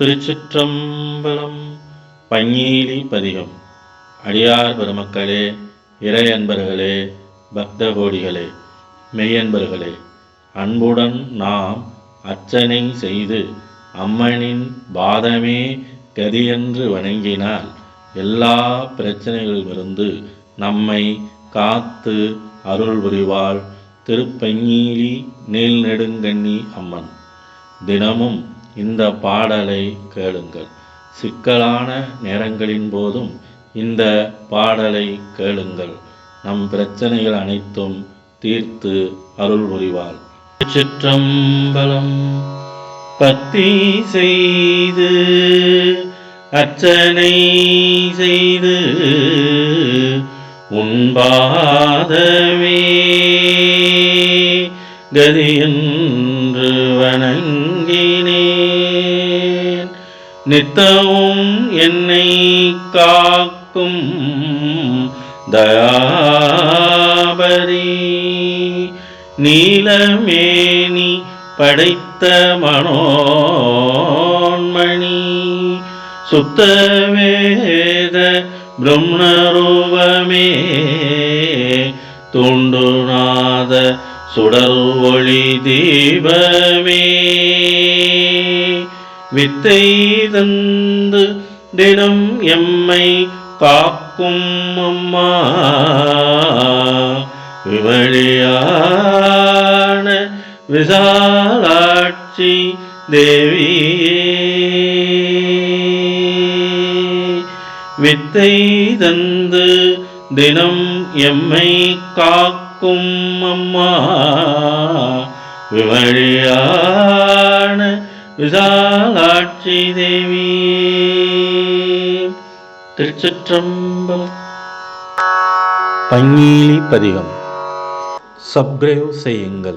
திருச்சிற்றம்பலம் பங்கீலி பதிகம். அடியார் பெருமக்களே இறை அன்பர்களே பக்த கோடிகளே மெய்யன்பர்களே அன்புடன் நாம் அர்ச்சனை செய்து அம்மனின் பாதமே கதியென்று வணங்கினால் எல்லா பிரச்சனைகளிலிருந்து நம்மை காத்து அருள் புரிவாள் திருப்பஞ்சீலி நீல்நெடுங்கண்ணி அம்மன். தினமும் இந்த பாடலை கேளுங்கள். சிக்கலான நேரங்களின் போதும் இந்த பாடலை கேளுங்கள். நம் பிரச்சனைகள் அனைத்தும் தீர்த்து அருள் புரிவாள் சிற்றம்பலம் பக்தி செய்து அர்ச்சனை செய்து உண்பாதவே கதியன்று வணங்கினே நித்தவும் என்னை காக்கும் தயாபரி. நீலமேனி படைத்த மனோன்மணி சுத்தவேத பிரம்மரூபமே துண்டுநாத சுடல் ஒளி தீபமே. வித்தை தந்து தினம் எம்மை காக்கும் அம்மா. விமழியான விசாலாட்சி தேவியே. வித்தை தந்து தினம் எம்மை காக்கும் அம்மா. விவழியான விசாலாட்சி தேவி. திருச்சிற்றம்பலம். பங்கீலி பதிகம். சப்ஸ்கிரைப் செய்யுங்கள்.